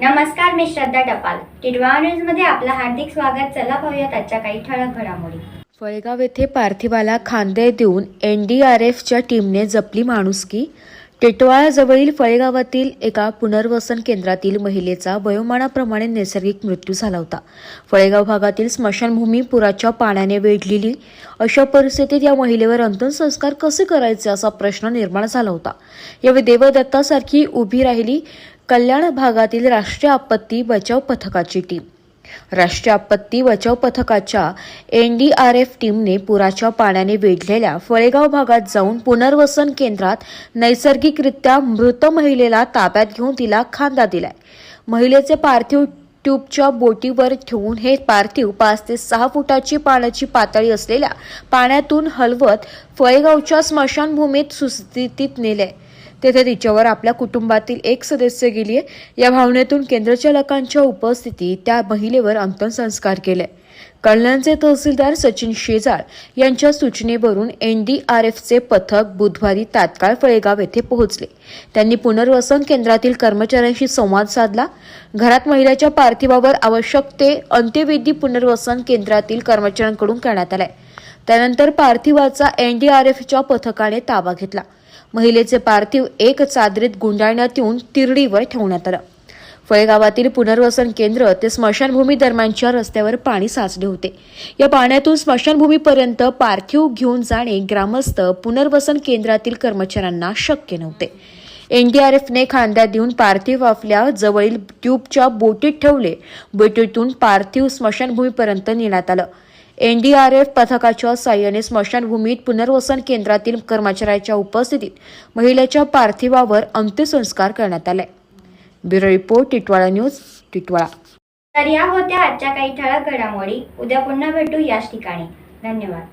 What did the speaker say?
नमस्कार मी श्रद्धा टपाल. टिडवा न्यूजमध्ये आपलं हार्दिक स्वागत. चला पाहूयात आजच्या काही ठळक घडामोडी. फळेगाव येथे पार्थिवाला खांदे देऊन एन डी आर एफच्या टीमने जपली माणुसकी. टिटवाळाजवळील फळेगावातील एका पुनर्वसन केंद्रातील महिलेचा वयोमानाप्रमाणे नैसर्गिक मृत्यू झाला होता. फळेगाव भागातील स्मशानभूमी पुराच्या पाण्याने वेढलेली अशा परिस्थितीत या महिलेवर अंत्यसंस्कार कसे करायचे असा प्रश्न निर्माण झाला होता. यावेळी देवदत्तासारखी उभी राहिली कल्याण भागातील राष्ट्रीय आपत्ती बचाव पथकाची टीम. राष्ट्रीय आपत्ती बचाव पथकाच्या एफ टीमने पुराच्या पाण्याने वेढलेल्या फळेगाव भागात जाऊन पुनर्वसन केंद्रात नैसर्गिकरित्या मृत महिलेला ताब्यात घेऊन तिला खांदा दिलाय. महिलेचे पार्थिव ट्यूबच्या बोटीवर ठेवून हे पार्थिव पाच ते सहा फुटाची पाण्याची पातळी असलेल्या पाण्यातून हलवत फळेगावच्या स्मशानभूमीत सुस्थितीत नेले तेथे तिच्यावर आपल्या कुटुंबातील एक सदस्य गेलीये. या भावनेतून केंद्रचालकांच्या उपस्थितीत त्या महिलेवर अंत्यसंस्कार केले. कल्याणचे तहसीलदार सचिन शेजाळ यांच्या सूचनेवरून एनडीआरएफचे पथक बुधवारी तात्काळ फळेगाव येथे पोहोचले. त्यांनी पुनर्वसन केंद्रातील कर्मचाऱ्यांशी संवाद साधला. घरात महिलेच्या पार्थिवावर आवश्यक ते अंत्यविधी पुनर्वसन केंद्रातील कर्मचाऱ्यांकडून करण्यात आलाय. त्यानंतर पार्थिवाचा एनडीआरएफच्या पथकाने ताबा घेतला. महिलेचे पार्थिव एक चादरीत गुंडाळण्यात येऊन तिरडीवर ठेवण्यात आलं. फळेगावातील पुनर्वसन केंद्र ते स्मशानभूमी दरम्यानच्या रस्त्यावर पाणी साचले होते. या पाण्यातून स्मशानभूमीपर्यंत पार्थिव घेऊन जाणे ग्रामस्थ पुनर्वसन केंद्रातील कर्मचाऱ्यांना शक्य नव्हते. एनडीआरएफने खांद्या देऊन पार्थिव आपल्या जवळील ट्यूबच्या बोटीत ठेवले. बोटीतून पार्थिव स्मशानभूमीपर्यंत नेण्यात आलं. एनडीआरएफ पथकाच्या साह्याने स्मशानभूमीत पुनर्वसन केंद्रातील कर्मचाऱ्याच्या उपस्थितीत महिलेच्या पार्थिवावर अंत्यसंस्कार करण्यात आले. Bureau report Titwala news Titwala. तर या होत्या आजच्या काही ठळक घडामोडी. उद्या पुन्हा भेटू याच ठिकाणी. धन्यवाद.